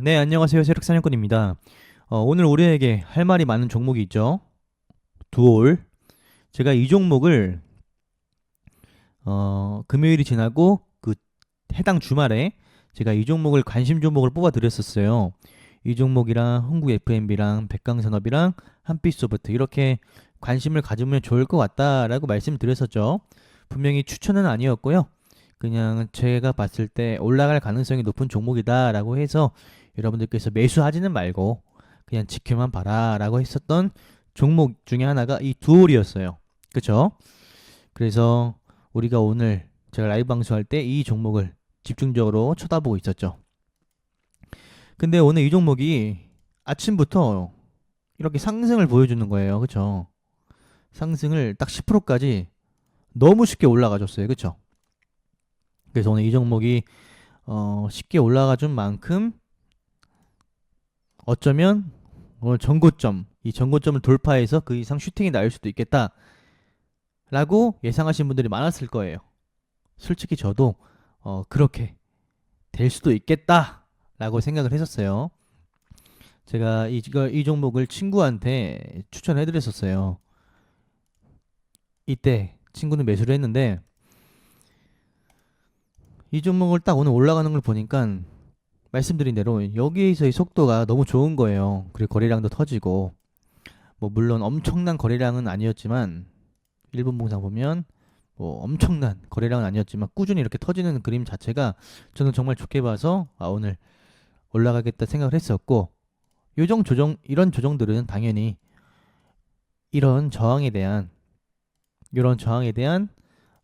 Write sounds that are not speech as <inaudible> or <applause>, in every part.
네, 안녕하세요. 세력사냥꾼입니다. 어, 오늘 우리에게 할 말이 많은 종목이 있죠. 두올. 제가 이 종목을 어, 금요일이 지나고 그 해당 주말에 제가 이 종목을 관심 종목을 뽑아 드렸었어요. 이 종목이랑 흥국 FMB랑 백강산업이랑 한빛소프트 이렇게 관심을 가지면 좋을 것 같다라고 말씀드렸었죠. 분명히 추천은 아니었고요. 그냥 제가 봤을 때 올라갈 가능성이 높은 종목이다라고 해서 여러분들께서 매수하지는 말고 그냥 지켜만 봐라라고 했었던 종목 중에 하나가 이 두올이었어요. 그쵸? 그래서 우리가 오늘 제가 라이브 방송할 때 이 종목을 집중적으로 쳐다보고 있었죠. 근데 오늘 이 종목이 아침부터 이렇게 상승을 보여주는 거예요. 그쵸? 상승을 딱 10%까지 너무 쉽게 올라가줬어요. 그쵸? 그래서 오늘 이 종목이 어, 쉽게 올라가 준 만큼 어쩌면 오늘 전고점 이 전고점을 돌파해서 그 이상 슈팅이 나올 수도 있겠다 라고 예상하신 분들이 많았을 거예요. 솔직히 저도 어, 그렇게 될 수도 있겠다 라고 생각을 했었어요. 제가 이, 이 종목을 친구한테 추천해 드렸었어요. 이때 친구는 매수를 했는데 이 종목을 딱 오늘 올라가는 걸 보니까 말씀드린 대로 여기에서의 속도가 너무 좋은 거예요. 그리고 거래량도 터지고 뭐 물론 엄청난 거래량은 아니었지만 일본 봉상 보면 뭐 엄청난 거래량은 아니었지만 꾸준히 이렇게 터지는 그림 자체가 저는 정말 좋게 봐서 아 오늘 올라가겠다 생각을 했었고 요정 조정 이런 조정들은 당연히 이런 저항에 대한 이런 저항에 대한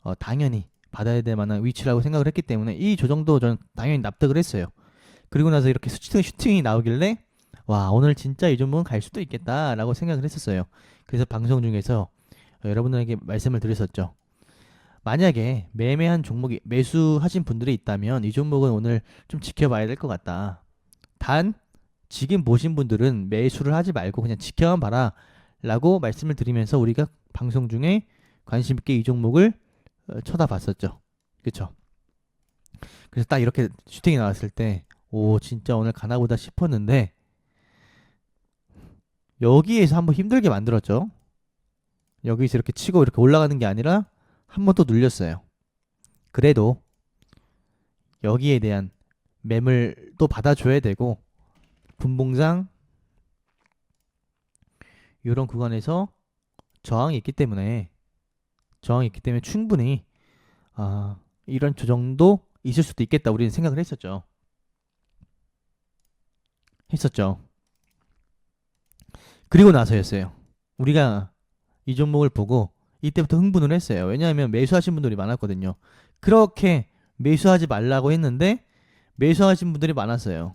어, 당연히 받아야 될 만한 위치라고 생각을 했기 때문에 이 조정도 저는 당연히 납득을 했어요. 그리고 나서 이렇게 슈팅, 슈팅이 나오길래 와 오늘 진짜 이 종목은 갈 수도 있겠다라고 생각을 했었어요. 그래서 방송 중에서 어, 여러분들에게 말씀을 드렸었죠. 만약에 매매한 종목이 매수하신 분들이 있다면 이 종목은 오늘 좀 지켜봐야 될 것 같다. 단 지금 보신 분들은 매수를 하지 말고 그냥 지켜만 봐라 라고 말씀을 드리면서 우리가 방송 중에 관심 있게 이 종목을 어, 쳐다봤었죠. 그쵸? 그래서 딱 이렇게 슈팅이 나왔을 때 오 진짜 오늘 가나보다 싶었는데 여기에서 한번 힘들게 만들었죠. 여기서 이렇게 치고 이렇게 올라가는 게 아니라 한 번 또 눌렸어요. 그래도 여기에 대한 매물도 받아줘야 되고 분봉상 이런 구간에서 저항이 있기 때문에 저항이 있기 때문에 충분히 아 이런 조정도 있을 수도 있겠다 우리는 생각을 했었죠. 했었죠. 그리고 나서였어요. 우리가 이 종목을 보고 이때부터 흥분을 했어요. 왜냐하면 매수하신 분들이 많았거든요. 그렇게 매수하지 말라고 했는데 매수하신 분들이 많았어요.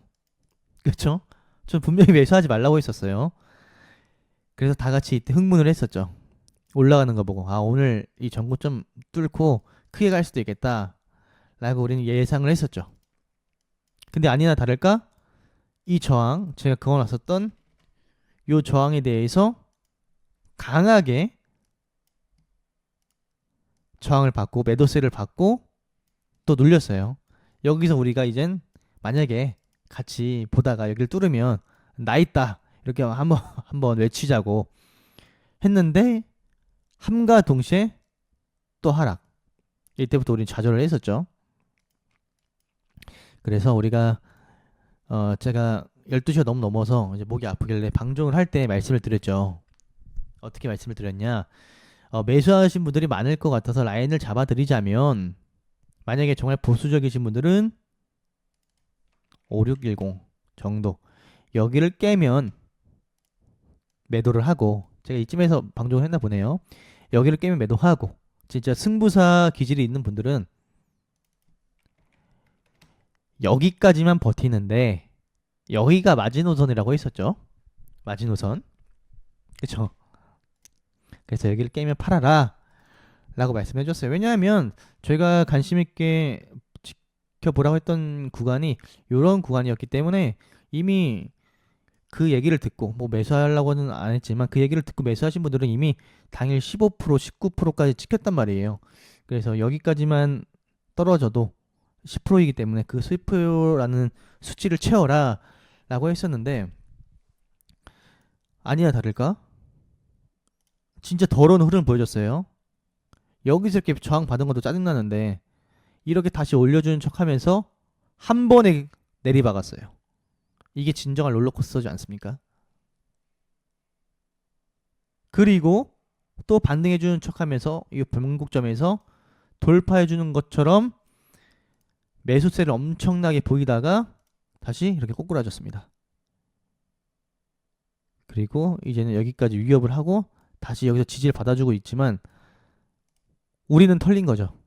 그렇죠? 전 분명히 매수하지 말라고 했었어요. 그래서 다 같이 이때 흥분을 했었죠. 올라가는 거 보고 아 오늘 이 전고점 뚫고 크게 갈 수도 있겠다 라고 우리는 예상을 했었죠. 근데 아니나 다를까 이 저항 제가 그어놨었던 요 저항에 대해서 강하게 저항을 받고 매도세를 받고 또 눌렸어요. 여기서 우리가 이젠 만약에 같이 보다가 여기를 뚫으면 나 있다 이렇게 한번 <laughs> 한번 외치자고 했는데 함과 동시에 또 하락. 이때부터 우리는 좌절을 했었죠. 그래서 우리가 어 제가 12시가 너무 넘어서 이제 목이 아프길래 방송을 할 때 말씀을 드렸죠. 어떻게 말씀을 드렸냐? 어, 매수하신 분들이 많을 것 같아서 라인을 잡아 드리자면 만약에 정말 보수적이신 분들은 5610 정도 여기를 깨면 매도를 하고 제가 이쯤에서 방송을 했나 보네요. 여기를 깨면 매도하고 진짜 승부사 기질이 있는 분들은 여기까지만 버티는데 여기가 마지노선이라고 했었죠. 마지노선. 그쵸? 그래서 여기를 깨면 팔아라 라고 말씀해 줬어요. 왜냐하면 저희가 관심 있게 지켜보라고 했던 구간이 이런 구간이었기 때문에 이미 그 얘기를 듣고 뭐 매수하려고는 안 했지만 그 얘기를 듣고 매수하신 분들은 이미 당일 15% 19%까지 찍혔단 말이에요. 그래서 여기까지만 떨어져도 10%이기 때문에 그 10%라는 수치를 채워라 라고 했었는데 아니야 다를까? 진짜 더러운 흐름을 보여줬어요. 여기서 이렇게 저항 받은 것도 짜증나는데 이렇게 다시 올려주는 척 하면서 한 번에 내리박았어요. 이게 진정한 롤러코스터지 않습니까? 그리고 또 반등해주는 척 하면서 이 변곡점에서 돌파해주는 것처럼 매수세를 엄청나게 보이다가 다시 이렇게 꼬꾸라졌습니다. 그리고 이제는 여기까지 위협을 하고 다시 여기서 지지를 받아주고 있지만 우리는 털린 거죠.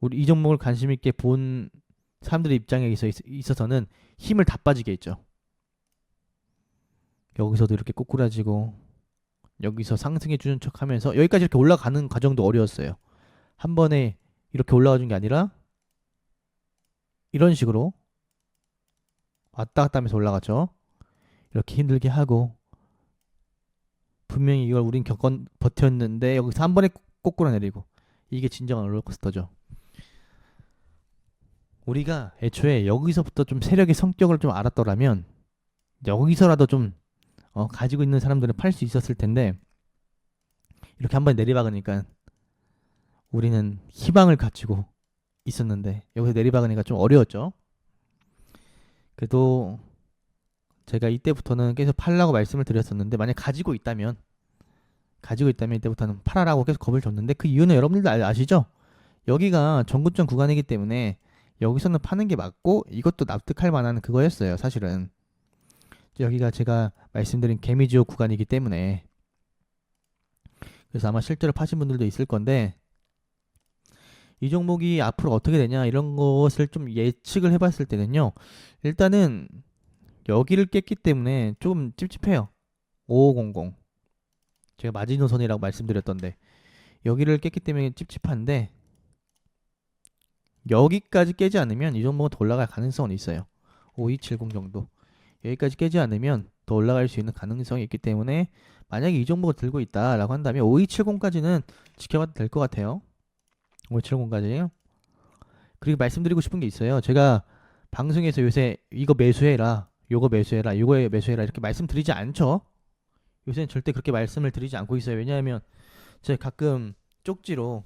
우리 이 종목을 관심 있게 본 사람들의 입장에 있어 있어서는 힘을 다 빠지게 했죠. 여기서도 이렇게 꼬꾸라지고 여기서 상승해 주는 척하면서 여기까지 이렇게 올라가는 과정도 어려웠어요. 한 번에 이렇게 올라가 준 게 아니라 이런 식으로 왔다 갔다 하면서 올라갔죠. 이렇게 힘들게 하고 분명히 이걸 우린 겪어 버텼는데 여기서 한 번에 꼬꾸라 내리고 이게 진정한 롤러코스터죠. 우리가 애초에 여기서부터 좀 세력의 성격을 좀 알았더라면 여기서라도 좀 어, 가지고 있는 사람들은 팔수 있었을 텐데 이렇게 한번 내리박으니까 우리는 희망을 가지고 있었는데 여기서 내리박으니까 좀 어려웠죠. 그래도 제가 이때부터는 계속 팔라고 말씀을 드렸었는데 만약 가지고 있다면 가지고 있다면 이때부터는 팔아라고 계속 겁을 줬는데 그 이유는 여러분들도 아- 아시죠? 여기가 전구점 구간이기 때문에 여기서는 파는 게 맞고 이것도 납득할 만한 그거였어요 사실은 여기가 제가 말씀드린 개미지옥 구간이기 때문에 그래서 아마 실제로 파신 분들도 있을 건데 이 종목이 앞으로 어떻게 되냐 이런 것을 좀 예측을 해봤을 때는요 일단은 여기를 깼기 때문에 좀 찝찝해요. 5500 제가 마지노선이라고 말씀드렸던데 여기를 깼기 때문에 찝찝한데 여기까지 깨지 않으면 이 종목은 더 올라갈 가능성은 있어요. 5270 정도. 여기까지 깨지 않으면 더 올라갈 수 있는 가능성이 있기 때문에 만약에 이 종목을 들고 있다라고 한다면 5270까지는 지켜봐도 될 것 같아요 5270까지 그리고 말씀드리고 싶은 게 있어요 제가 방송에서 요새 이거 매수해라 요거 매수해라 요거 매수해라 이렇게 말씀드리지 않죠 요새는 절대 그렇게 말씀을 드리지 않고 있어요 왜냐하면 제가 가끔 쪽지로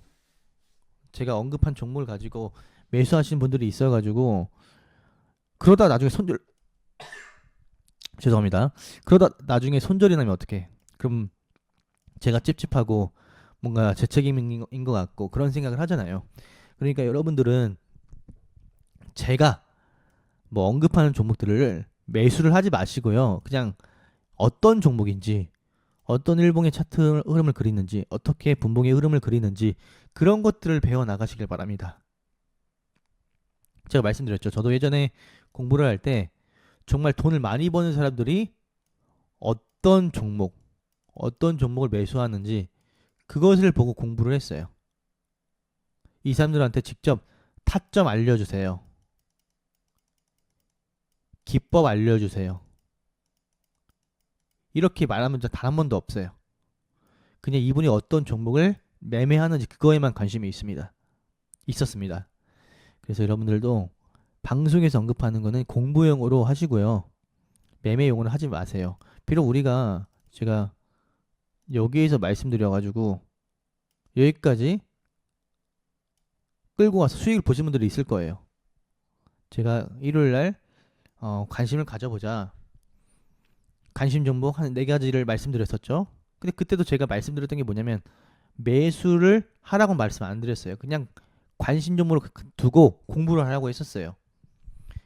제가 언급한 종목을 가지고 매수하시는 분들이 있어가지고 그러다 나중에 손절 <coughs> 죄송합니다. 그러다 나중에 손절이 나면 어떡해? 그럼 제가 찝찝하고 뭔가 제 책임인 것- 같고 그런 생각을 하잖아요. 그러니까 여러분들은 제가 뭐 언급하는 종목들을 매수를 하지 마시고요. 그냥 어떤 종목인지 어떤 일봉의 차트 흐름을 그리는지 어떻게 분봉의 흐름을 그리는지 그런 것들을 배워 나가시길 바랍니다. 제가 말씀드렸죠. 저도 예전에 공부를 할 때 정말 돈을 많이 버는 사람들이 어떤 종목, 어떤 종목을 매수하는지 그것을 보고 공부를 했어요. 이 사람들한테 직접 타점 알려주세요. 기법 알려주세요. 이렇게 말하면 단 한 번도 없어요. 그냥 이분이 어떤 종목을 매매하는지 그거에만 관심이 있습니다. 있었습니다. 그래서 여러분들도 방송에서 언급하는 거는 공부용으로 하시고요. 매매용으로 하지 마세요. 비록 우리가 제가 여기에서 말씀드려가지고 여기까지 끌고 와서 수익을 보신 분들이 있을 거예요. 제가 일요일 날 어, 관심을 가져보자. 관심 종목 한 네 가지를 말씀드렸었죠. 근데 그때도 제가 말씀드렸던 게 뭐냐면 매수를 하라고 말씀 안 드렸어요. 그냥 관심 종목으로 그- 두고 공부를 하라고 했었어요.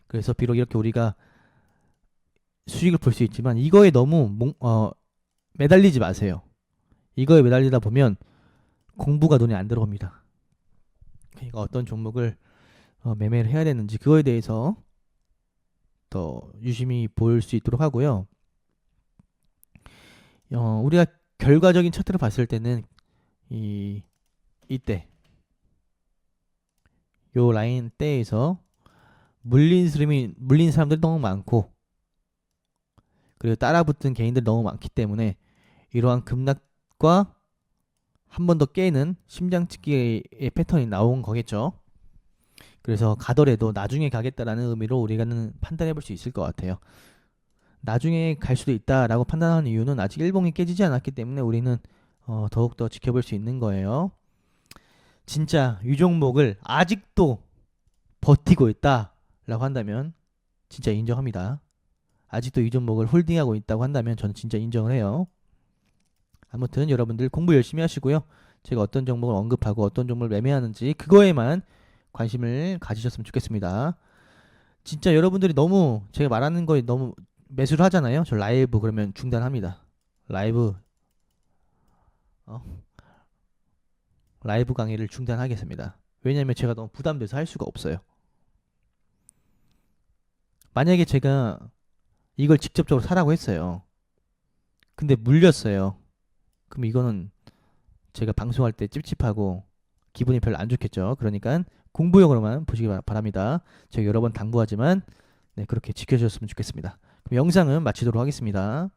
그래서 비록 이렇게 우리가 수익을 볼 수 있지만 이거에 너무 몽- 어, 매달리지 마세요. 이거에 매달리다 보면 공부가 눈에 안 들어옵니다. 그러니까 어떤 종목을 어, 매매를 해야 되는지 그거에 대해서 더 유심히 볼 수 있도록 하고요. 어, 우리가 결과적인 차트를 봤을 때는 이 이때 요 라인 때에서 물린 사람이 물린 사람들이 너무 많고 그리고 따라붙은 개인들이 너무 많기 때문에 이러한 급락 과 한 번 더 깨는 심장 찍기의 패턴이 나온 거겠죠. 그래서 가더라도 나중에 가겠다라는 의미로 우리가는 판단해 볼 수 있을 것 같아요. 나중에 갈 수도 있다라고 판단하는 이유는 아직 일봉이 깨지지 않았기 때문에 우리는 어, 더욱더 지켜볼 수 있는 거예요. 진짜 이 종목을 아직도 버티고 있다라고 한다면 진짜 인정합니다. 아직도 이 종목을 홀딩하고 있다고 한다면 저는 진짜 인정을 해요. 아무튼 여러분들 공부 열심히 하시고요. 제가 어떤 종목을 언급하고 어떤 종목을 매매하는지 그거에만 관심을 가지셨으면 좋겠습니다. 진짜 여러분들이 너무 제가 말하는 거에 너무 매수를 하잖아요. 저 라이브 그러면 중단합니다. 라이브 어? 라이브 강의를 중단하겠습니다. 왜냐면 제가 너무 부담돼서 할 수가 없어요. 만약에 제가 이걸 직접적으로 사라고 했어요. 근데 물렸어요. 그럼 이거는 제가 방송할 때 찝찝하고 기분이 별로 안 좋겠죠. 그러니까 공부용으로만 보시기 바- 바랍니다. 제가 여러 번 당부하지만 네, 그렇게 지켜주셨으면 좋겠습니다. 그럼 영상은 마치도록 하겠습니다.